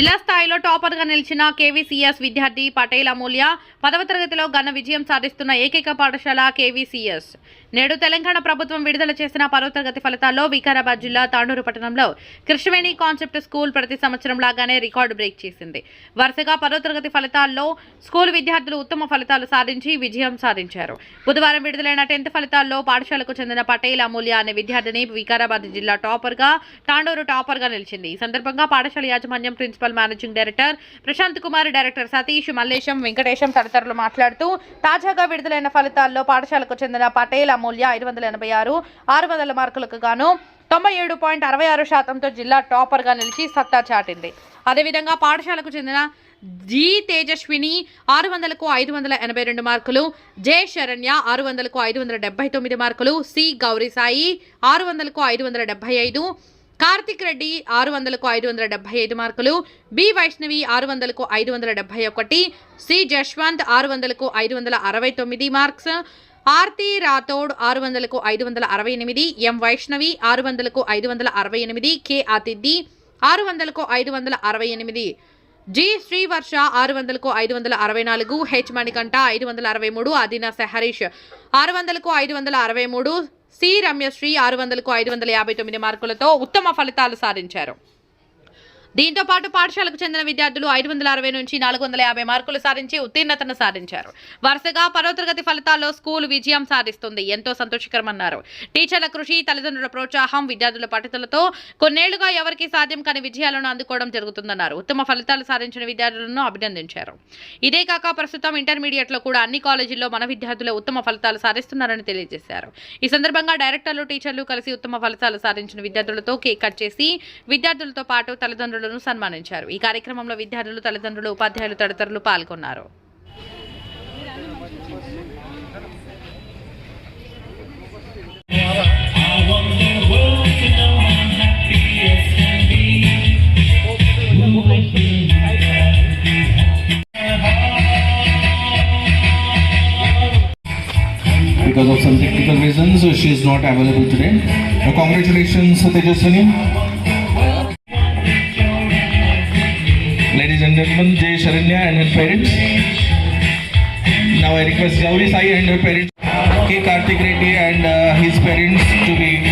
జిల్లా స్థాయిలో టాపర్గా నిలిచిన కేవీసీఎస్ విద్యార్థి పటేల్ అమూల్య పదవ తరగతిలో ఘన విజయం సాధిస్తున్న ఏకైక పాఠశాల కేవీసీఎస్. నేడు తెలంగాణ ప్రభుత్వం విడుదల చేసిన పదవ తరగతి ఫలితాల్లో వికారాబాద్ జిల్లా తాండూరు పట్టణంలో కృష్ణవేణి కాన్సెప్ట్ స్కూల్ ప్రతి సంవత్సరం లాగానే రికార్డు బ్రేక్ చేసింది. వరుసగా పదవ తరగతి ఫలితాల్లో స్కూల్ విద్యార్థులు ఉత్తమ ఫలితాలు సాధించి విజయం సాధించారు. బుధవారం విడుదలైన టెన్త్ ఫలితాల్లో పాఠశాలకు చెందిన పటేల్ అమూల్య అనే విద్యార్థిని వికారాబాద్ జిల్లా టాపర్గా తాండూరు టాపర్గా నిలిచింది. ఈ సందర్భంగా పాఠశాల యాజమాన్యం principal managing director. Prashanth Kumar director Satish Mallesham Venkatesham తదితరులు మాట్లాడుతూ తాజాగా విడుదలైన ఫలితాల్లో పాఠశాలకు చెందిన పటేల్ అమూల్య ఐదు వందల ఎనభై ఆరు ఆరు వందల మార్కులకు గాను తొంభై ఏడు పాయింట్ అరవై ఆరు శాతంతో జిల్లా టాపర్గా నిలిచి సత్తా చాటింది. అదేవిధంగా పాఠశాలకు చెందిన జి తేజస్విని ఆరు వందలకు ఐదు వందల ఎనభై రెండు మార్కులు జె శరణ్య ఆరు వందలకు ఐదు వందల డెబ్బై తొమ్మిది మార్కులు సి గౌరీ సాయి ఆరు వందలకు ఐదు వందల డెబ్బై ఐదు కార్తిక్ రెడ్డి ఆరు వందలకు ఐదు వందల డెబ్బై ఐదు మార్కులు బి వైష్ణవి ఆరు వందలకు ఐదు వందల డెబ్బై ఒకటి సి జశ్వంత్ ఆరు వందలకు ఐదు వందల అరవై తొమ్మిది మార్క్స్ ఆర్తి రాథోడ్ ఆరు వందలకు ఐదు వందల అరవై ఎనిమిది ఎం వైష్ణవి ఆరు వందలకు ఐదు వందల అరవై ఎనిమిది కె ఆతిథి ఆరు వందలకు ఐదు వందల అరవై ఎనిమిది. జి శ్రీవర్ష ఆరు వందలకు ఐదు వందల అరవై నాలుగు హెచ్ మణికంఠ ఐదు వందల అరవై మూడు అదీనా సహరీష్ ఆరు వందలకు ఐదు వందల అరవై మూడు సి రమ్యశ్రీ ఆరు వందలకు ఐదు వందల యాభై తొమ్మిది మార్కులతో ఉత్తమ ఫలితాలు సాధించారు. దీంతో పాటు పాఠశాలకు చెందిన విద్యార్థులు ఐదు వందల అరవై నుంచి నాలుగు వందల యాభై మార్కులు సాధించి ఉత్తీర్ణతను సాధించారు. వరుసగా పదో తరగతి ఫలితాల్లో స్కూల్ విజయం సాధిస్తుంది. ఎంతో సంతోషకరమన్నారు. టీచర్ల కృషి తల్లిదండ్రుల ప్రోత్సాహం విద్యార్థుల పట్టుదలతో కొన్నేళ్ళుగా ఎవరికి సాధ్యం కాని విజయాలను అందుకోవడం జరుగుతుందన్నారు. ఉత్తమ ఫలితాలు సాధించిన విద్యార్థులను అభినందించారు. ఇదే కాక ప్రస్తుతం ఇంటర్మీడియట్లో కూడా అన్ని కాలేజీల్లో మన విద్యార్థులు ఉత్తమ ఫలితాలు సాధిస్తున్నారని తెలియజేశారు. ఈ సందర్భంగా డైరెక్టర్లు టీచర్లు కలిసి ఉత్తమ ఫలితాలు సాధించిన విద్యార్థులతో కేక్ కట్ చేసి విద్యార్థులతో పాటు తల్లిదండ్రులు తల్లిదండ్రులను సన్మానించారు ఈ కార్యక్రమంలో విద్యార్థులు తల్లిదండ్రులు ఉపాధ్యాయులు తదితరులు పాల్గొన్నారు because of some technical reasons, so she is not available today. Uh, congratulations, Tejaswini. Parents. Now I request Gauri Sai and her parents, K. Karthik Reddy and uh, his parents to be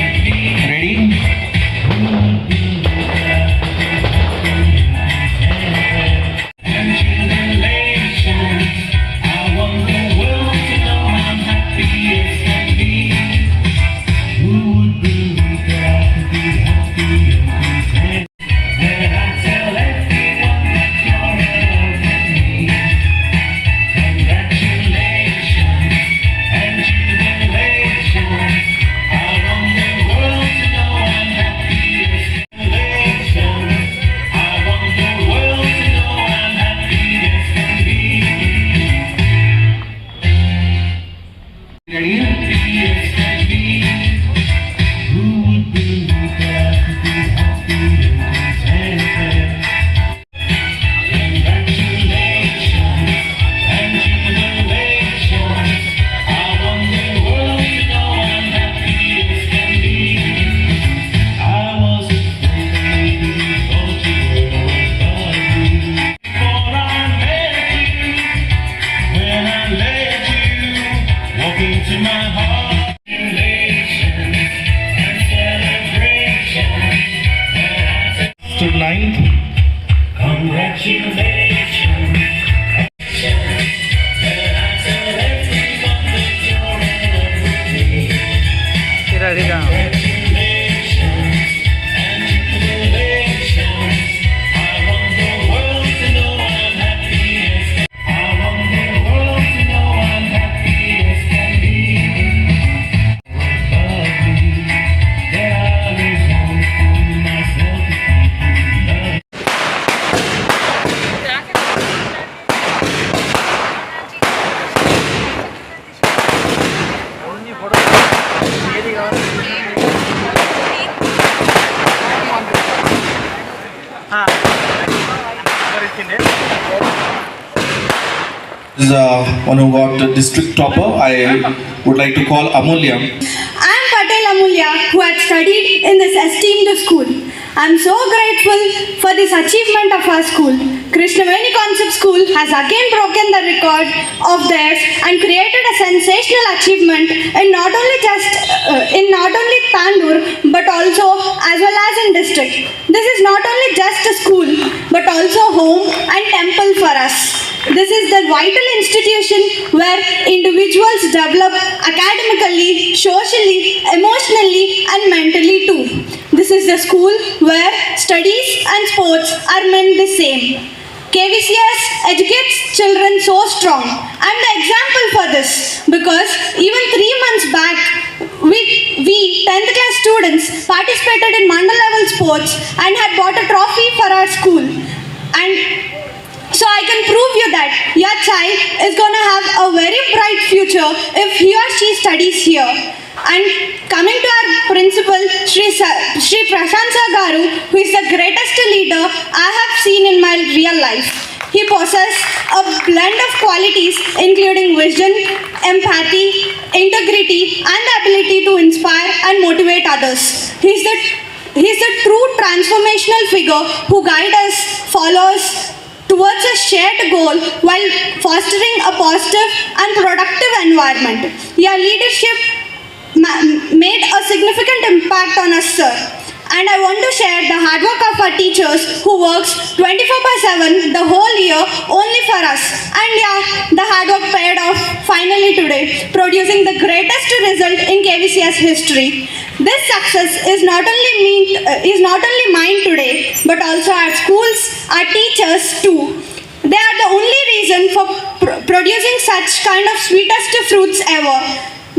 in my heart. One who got the district topper. I would like to call Amulya. I am Patel Amulya, who had studied in this esteemed school. I'm so grateful for this achievement of our school. Krishnaveni Concept School has again broken the record of theirs and created a sensational achievement in not only just uh, in not only Tandur but also as well as in district. This is not only just a school but also home and temple for us. This is the vital institution where individuals develop academically, socially, emotionally, and mentally too. This is the school where studies and sports are meant the same. KVCS educates children so strong. I'm the example for this because even three months back, we, we 10th class students participated in mandal level sports and had bought a trophy for our school. And so I can prove you that your child is going to have a very bright future if he or she studies here. And coming to our principal, Sri, Sri Prashant Sir Garu, who is the greatest leader I have seen in my real life. He possesses a blend of qualities including vision, empathy, integrity, and the ability to inspire and motivate others. He's the He's the true transformational figure who guides us, follows towards a shared goal while fostering a positive and productive environment. Your leadership ma- made a significant impact on us, sir. And I want to share the hard work of our teachers who works 24 by 7 the whole year only for us. And yeah, the hard work paid off finally today, producing the greatest result in KVCS history. This success is not only mean, uh, is not only mine today, but also our schools, our teachers too. They are the only reason for pr- producing such kind of sweetest fruits ever.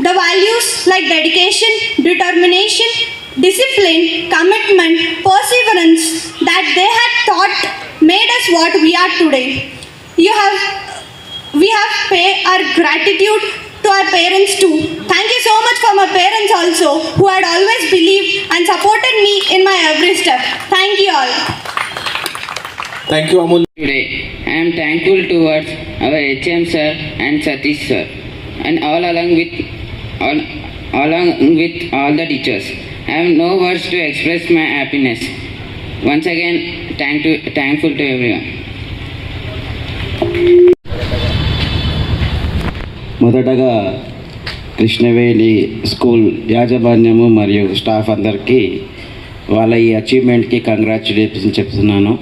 The values like dedication, determination, discipline, commitment, perseverance that they had taught made us what we are today. You have we have pay our gratitude to our parents too. Thank you so much for my parents also who had always believed and supported me in my every step. Thank you all. Thank you, Amul. Today, I am thankful towards our HM sir and Satish sir, and all along with all along with all the teachers. I have no words to express my happiness. Once again, thank to, thankful to everyone. మొదటగా Krishnaveni school యాజమాన్యము మరియు staff అందరికీ వాళ్ళ ఈ అచీవ్మెంట్కి congratulation చెప్తున్నాను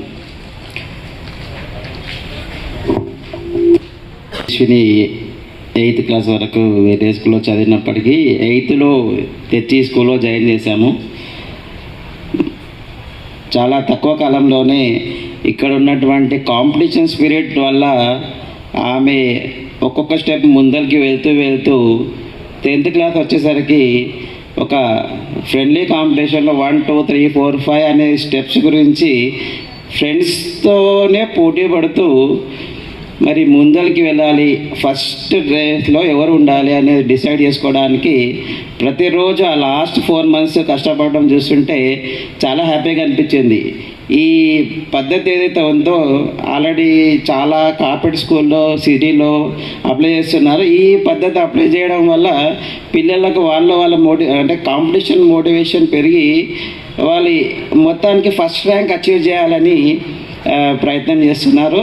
Ashwini eighth class వరకు వేరే స్కూల్లో చదివినప్పటికీ ఎయిత్లో తెచ్చి స్కూల్లో జాయిన్ చేశాము. చాలా తక్కువ కాలంలోనే ఇక్కడ ఉన్నటువంటి కాంపిటీషన్ స్పిరిట్ వల్ల ఆమె ఒక్కొక్క స్టెప్ ముందరికి వెళ్తూ వెళ్తూ టెన్త్ క్లాస్ వచ్చేసరికి ఒక ఫ్రెండ్లీ కాంపిటీషన్లో one two three four five అనే స్టెప్స్ గురించి ఫ్రెండ్స్తోనే పోటీ పడుతూ మరి ముందరికి వెళ్ళాలి. ఫస్ట్ రేస్లో ఎవరు ఉండాలి అనేది డిసైడ్ చేసుకోవడానికి ప్రతిరోజు ఆ లాస్ట్ ఫోర్ మంత్స్ కష్టపడడం చూస్తుంటే చాలా హ్యాపీగా అనిపించింది. ఈ పద్ధతి ఏదైతే ఉందో ఆల్రెడీ చాలా కార్పొరేట్ స్కూల్లో సిటీలో అప్లై చేస్తున్నారు. ఈ పద్ధతి అప్లై చేయడం వల్ల పిల్లలకు వాళ్ళ వాళ్ళ మోటి అంటే కాంపిటీషన్ మోటివేషన్ పెరిగి వాళ్ళు మొత్తానికి ఫస్ట్ ర్యాంక్ అచీవ్ చేయాలని ప్రయత్నం చేస్తున్నారు.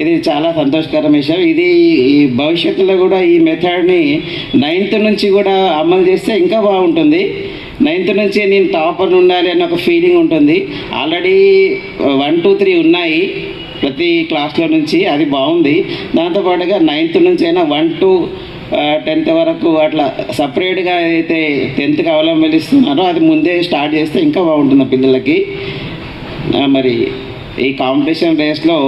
ఇది చాలా సంతోషకరం విషయం. ఇది ఈ భవిష్యత్తులో కూడా ఈ మెథడ్ని నైన్త్ నుంచి కూడా అమలు చేస్తే ఇంకా బాగుంటుంది. నైన్త్ నుంచి నేను టాపర్ ఉండాలి అనే ఒక ఫీలింగ్ ఉంటుంది. ఆల్రెడీ వన్ టూ త్రీ ఉన్నాయి ప్రతి క్లాస్లో నుంచి అది బాగుంది. దాంతోపాటుగా నైన్త్ నుంచి అయినా వన్ టూ టెన్త్ వరకు అట్లా సపరేట్గా అయితే టెన్త్కి అవలంబిస్తున్నారో అది ముందే స్టార్ట్ చేస్తే ఇంకా బాగుంటుంది పిల్లలకి. మరి ఈ కాంపిటీషన్ రేస్లో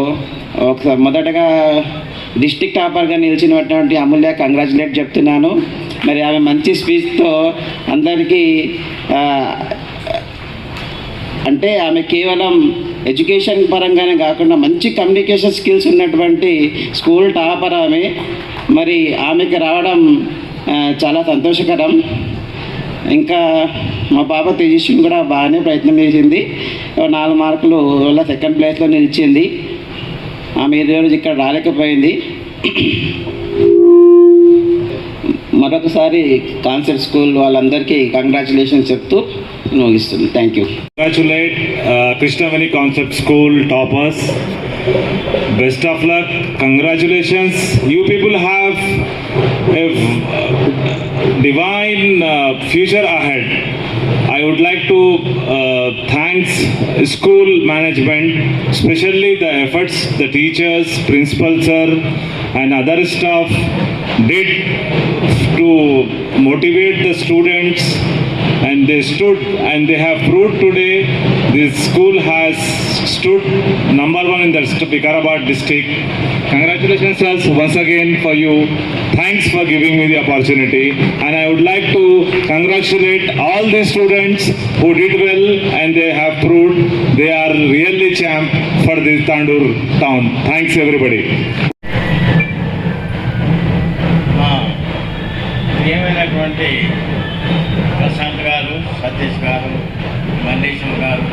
ఒకసారి మొదటగా డిస్టిక్ టాపర్గా నిలిచినటువంటి అమూల్య కంగ్రాచులేట్ చెప్తున్నాను. మరి ఆమె మంచి స్పీచ్తో అందరికీ అంటే ఆమె కేవలం ఎడ్యుకేషన్ పరంగానే కాకుండా మంచి కమ్యూనికేషన్ స్కిల్స్ ఉన్నటువంటి స్కూల్ టాపర్ ఆమె. మరి ఆమెకి రావడం చాలా సంతోషకరం. ఇంకా మా పాప తేజస్విని కూడా బాగానే ప్రయత్నం చేసింది. నాలుగు మార్కులు వల్ల సెకండ్ ప్లేస్లో నిలిచింది. ఆమె ఏదైనా ఇక్కడ రాలేకపోయింది. మరొకసారి కాన్సెప్ట్ స్కూల్ వాళ్ళందరికీ కంగ్రాచులేషన్ చెప్తూ నోగిస్తుంది thank you. Congratulate Krishnaveni concept school toppers best of luck congratulations you people have divine future ahead I would like to uh, thanks school management, especially the efforts the teachers, principal sir, and other staff did to motivate the students and they stood and they have proved today this school has stood number one in the Vikarabad district. Congratulations once again for you. Thanks for giving me the opportunity and I would like to congratulate all the students who did well and they have proved they are really champ for this Tandur town. Thanks everybody. మా ప్రియమైనటువంటి ప్రశాంత్ గారు సతీష్ గారు మల్లేశం గారు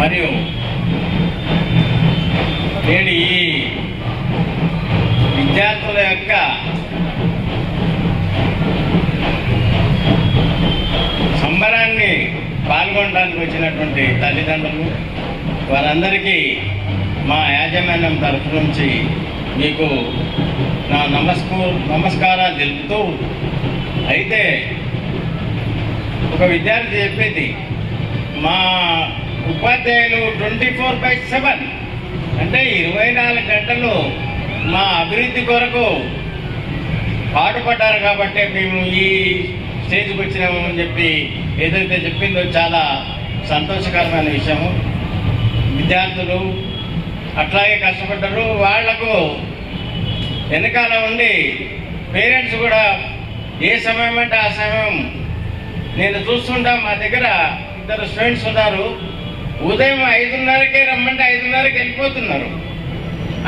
మరియు నేను ఈ విద్యార్థుల యొక్క సంబరాన్ని పాల్గొనడానికి వచ్చినటువంటి తల్లిదండ్రులు వారందరికీ మా యాజమాన్యం తరఫు నుంచి మీకు నా నమస్కూ నమస్కారాలు తెలుపుతూ అయితే ఒక విద్యార్థి చెప్పేది మా ఉపాధ్యాయులు ట్వంటీ ఫోర్ బై సెవెన్ అంటే ఇరవై నాలుగు గంటలు మా అభివృద్ధి కొరకు పాటుపడ్డారు కాబట్టి మేము ఈ స్టేజ్కి వచ్చినాము అని చెప్పి ఏదైతే చెప్పిందో చాలా సంతోషకరమైన విషయము. విద్యార్థులు అట్లాగే కష్టపడ్డారు. వాళ్ళకు వెనకాల ఉండి పేరెంట్స్ కూడా ఏ సమయం అంటే ఆ సమయం నేను చూస్తుంటా మా దగ్గర ఇద్దరు స్టూడెంట్స్ ఉన్నారు. ఉదయం ఐదున్నరకే రమ్మంటే ఐదున్నరకి వెళ్ళిపోతున్నారు.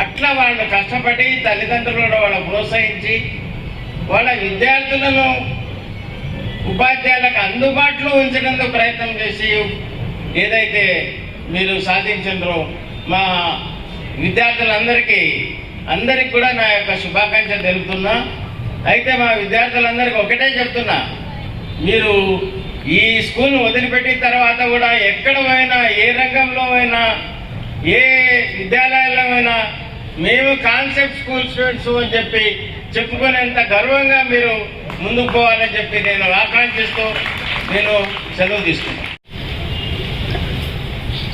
అట్లా వాళ్ళు కష్టపడి తల్లిదండ్రులను వాళ్ళు ప్రోత్సహించి వాళ్ళ విద్యార్థులను ఉపాధ్యాయులకు అందుబాటులో ఉంచడానికి ప్రయత్నం చేసి ఏదైతే మీరు సాధించారో మా విద్యార్థులందరికీ అందరికి కూడా నా యొక్క శుభాకాంక్షలు తెలుపుతున్నా. అయితే మా విద్యార్థులందరికీ ఒకటే చెప్తున్నా. మీరు ఈ స్కూల్ను వదిలిపెట్టిన తర్వాత కూడా ఎక్కడ పోయినా ఏ రంగంలో అయినా ఏ విద్యాలయాల్లో అయినా మేము కాన్సెప్ట్ స్కూల్ స్టూడెంట్స్ అని చెప్పి చెప్పుకునేంత గర్వంగా మీరు ముందుకు పోవాలని చెప్పి నేను ఆకాంక్షిస్తూ నేను సెలవు తీసుకున్నాను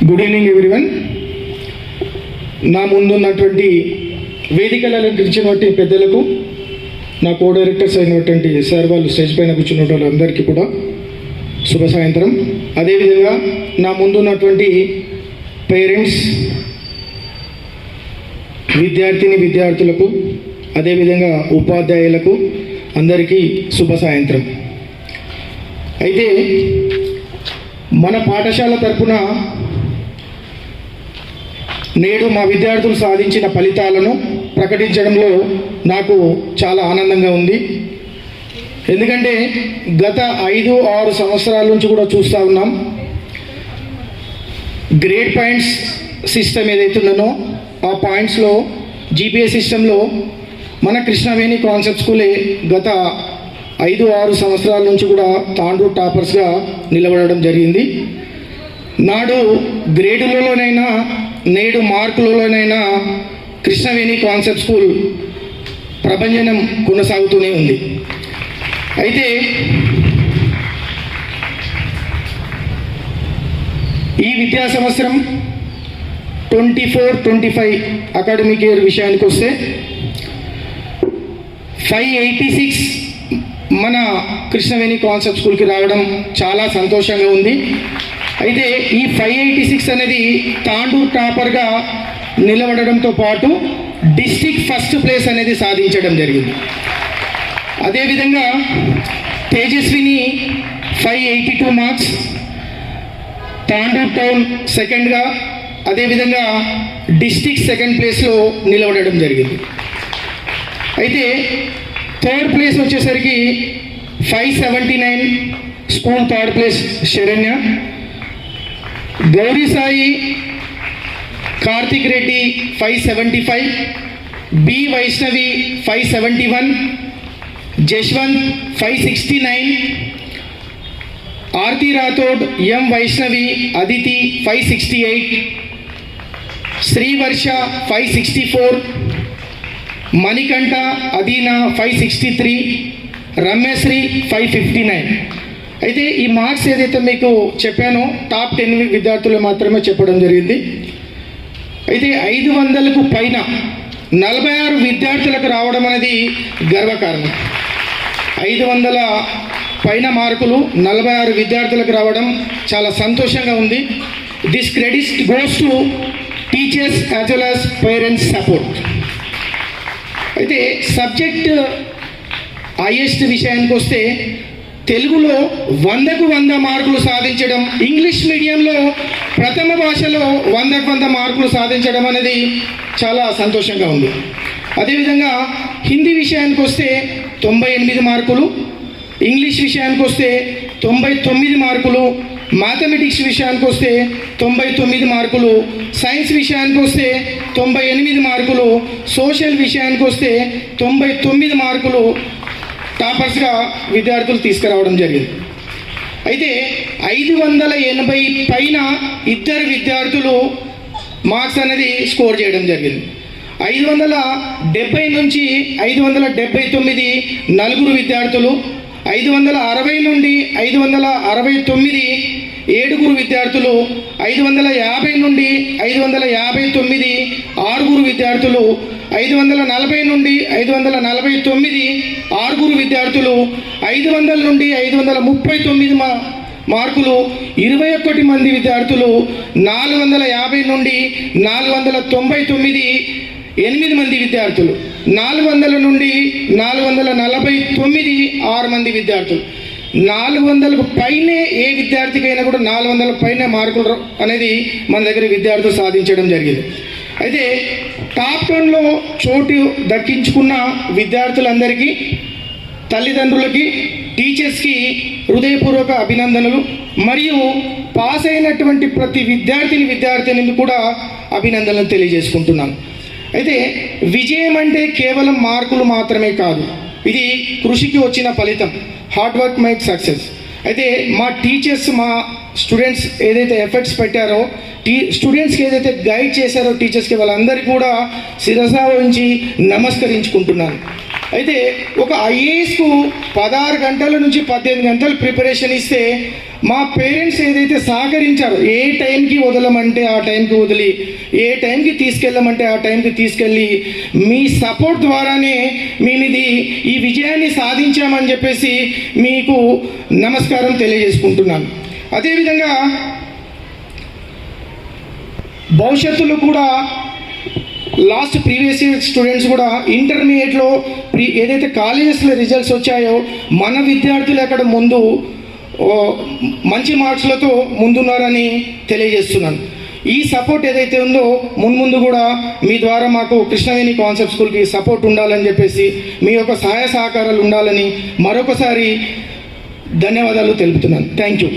గుడ్ ఈవినింగ్ ఎవ్రీవన్ నా ముందున్నటువంటి వేదికలలో గెలిచినటువంటి పెద్దలకు నా కో డైరెక్టర్స్ అయినటువంటి సార్ వాళ్ళు స్టేజ్ పైన కూర్చున్న వాళ్ళందరికీ కూడా శుభ సాయంత్రం. అదేవిధంగా నా ముందున్నటువంటి పేరెంట్స్ విద్యార్థిని విద్యార్థులకు అదేవిధంగా ఉపాధ్యాయులకు అందరికీ శుభ సాయంత్రం. అయితే మన పాఠశాల తరపున నేడు మా విద్యార్థులు సాధించిన ఫలితాలను ప్రకటించడంలో నాకు చాలా ఆనందంగా ఉంది. ఎందుకంటే గత ఐదు ఆరు సంవత్సరాల నుంచి కూడా చూస్తూ ఉన్నాం. గ్రేడ్ పాయింట్స్ సిస్టమ్ ఏదైతే ఉన్నానో ఆ పాయింట్స్లో జీపీఎస్ సిస్టంలో మన కృష్ణవేణి కాన్సెప్ట్ స్కూలే గత ఐదు ఆరు సంవత్సరాల నుంచి కూడా తాండూరు టాపర్స్గా నిలబడడం జరిగింది. నాడు గ్రేడులలోనైనా నేడు మార్కులలోనైనా కృష్ణవేణి కాన్సెప్ట్ స్కూల్ ప్రభంజనం కొనసాగుతూనే ఉంది. అయితే ఈ విద్యా సంవత్సరం twenty four twenty five academic year విషయానికి వస్తే ఫైవ్ ఎయిటీ సిక్స్ మన కృష్ణవేణి కాన్సెప్ట్ స్కూల్కి రావడం చాలా సంతోషంగా ఉంది. అయితే ఈ ఫైవ్ ఎయిటీ సిక్స్ అనేది తాండూర్ టాపర్గా నిలబడడంతో పాటు డిస్టిక్ ఫస్ట్ ప్లేస్ అనేది సాధించడం జరిగింది. అదేవిధంగా Tejaswini five eighty two marks Tandur town సెకండ్గా అదేవిధంగా డిస్టిక్ సెకండ్ ప్లేస్లో నిలబడడం జరిగింది. అయితే థర్డ్ ప్లేస్ వచ్చేసరికి five seventy nine school third place Saranya. Gowri Sai Karthik Reddy five seventy five B Vaishnavi five seventy one Jaswanth five sixty nine Aarti Rathod M Vaishnavi Aditi five sixty eight Srivarsha five sixty four Manikanta Adeena five sixty three Ramyasri five fifty nine. అయితే ఈ marks ఏదైతే మీకు చెప్పానో top ten విద్యార్థులు మాత్రమే చెప్పడం జరిగింది. అయితే ఐదు వందలకు పైన నలభై ఆరు విద్యార్థులకు రావడం అనేది గర్వకారణం. ఐదు వందల పైన మార్కులు నలభై ఆరు విద్యార్థులకు రావడం చాలా సంతోషంగా ఉంది. This credit goes to teachers as well as parents support అయితే సబ్జెక్ట్ హైయెస్ట్ విషయానికి వస్తే తెలుగులో వందకు వంద మార్కులు సాధించడం ఇంగ్లీష్ మీడియంలో ప్రథమ భాషలో వందకు వంద మార్కులు సాధించడం అనేది చాలా సంతోషంగా ఉంది. అదేవిధంగా హిందీ విషయానికి వస్తే తొంభై ఎనిమిది మార్కులు ఇంగ్లీష్ విషయానికి వస్తే తొంభై తొమ్మిది మార్కులు మ్యాథమెటిక్స్ విషయానికి వస్తే తొంభై తొమ్మిది మార్కులు సైన్స్ విషయానికి వస్తే తొంభై ఎనిమిది మార్కులు సోషల్ విషయానికి వస్తే తొంభై తొమ్మిది మార్కులు టాపర్స్గా విద్యార్థులు తీసుకురావడం జరిగింది. అయితే ఐదు వందల ఎనభై పైన ఇద్దరు విద్యార్థులు మార్క్స్ అనేది స్కోర్ చేయడం జరిగింది. ఐదు వందల డెబ్బై నుంచి ఐదు వందల డెబ్బై తొమ్మిది నలుగురు విద్యార్థులు ఐదు వందల అరవై నుండి ఐదు వందల అరవై తొమ్మిది ఏడుగురు విద్యార్థులు ఐదు వందల యాభై నుండి ఐదు వందల యాభై తొమ్మిది ఆరుగురు విద్యార్థులు ఐదు వందల నలభై నుండి ఐదు వందల నలభై తొమ్మిది ఆరుగురు విద్యార్థులు ఐదు వందల నుండి ఐదు వందల ముప్పై తొమ్మిది మా మార్కులు ఇరవై ఒకటి మంది విద్యార్థులు నాలుగు వందల యాభై నుండి నాలుగు వందల తొంభై తొమ్మిది ఎనిమిది మంది విద్యార్థులు నాలుగు వందల నుండి నాలుగు వందల నలభై తొమ్మిది ఆరు మంది విద్యార్థులు. నాలుగు వందలకు పైనే ఏ విద్యార్థికైనా కూడా నాలుగు వందల పైనే మార్కులు అనేది మన దగ్గర విద్యార్థులు సాధించడం జరిగింది. అయితే టాప్ టెన్లో చోటు దక్కించుకున్న విద్యార్థులందరికీ తల్లిదండ్రులకి టీచర్స్కి హృదయపూర్వక అభినందనలు మరియు పాస్ అయినటువంటి ప్రతి విద్యార్థిని విద్యార్థిని కూడా అభినందనలు తెలియజేసుకుంటున్నాను. అయితే విజయం అంటే కేవలం మార్కులు మాత్రమే కాదు. ఇది కృషికి వచ్చిన ఫలితం. హార్డ్ వర్క్ మేక్ సక్సెస్ అయితే మా టీచర్స్ మా స్టూడెంట్స్ ఏదైతే ఎఫర్ట్స్ పెట్టారో టీ స్టూడెంట్స్కి ఏదైతే గైడ్ చేశారో టీచర్స్కి వాళ్ళందరికీ కూడా శిరసా వహించి నమస్కరించుకుంటున్నాను. అయితే ఒక ఐఏఎస్కు పదహారు గంటల నుంచి పద్దెనిమిది గంటలు ప్రిపరేషన్ ఇస్తే మా పేరెంట్స్ ఏదైతే సహకరించారో ఏ టైంకి వదలమంటే ఆ టైంకి వదిలి ఏ టైంకి తీసుకెళ్ళమంటే ఆ టైంకి తీసుకెళ్ళి మీ సపోర్ట్ ద్వారానే మేము ఇది ఈ విజయాన్ని సాధించామని చెప్పేసి మీకు నమస్కారం తెలియజేసుకుంటున్నాను. అదేవిధంగా భవిష్యత్తులో కూడా లాస్ట్ ప్రీవియస్ ఇయర్ స్టూడెంట్స్ కూడా ఇంటర్మీడియట్లో ప్రీ ఏదైతే కాలేజెస్లో రిజల్ట్స్ వచ్చాయో మన విద్యార్థులు అక్కడ ముందు మంచి మార్క్స్లతో ముందున్నారని తెలియజేస్తున్నాను. ఈ సపోర్ట్ ఏదైతే ఉందో మున్ముందు కూడా మీ ద్వారా మాకు కృష్ణవేణి కాన్సెప్ట్ స్కూల్కి సపోర్ట్ ఉండాలని చెప్పేసి మీ యొక్క సహాయ సహకారాలు ఉండాలని మరొకసారి ధన్యవాదాలు తెలుపుతున్నాను. Thank you.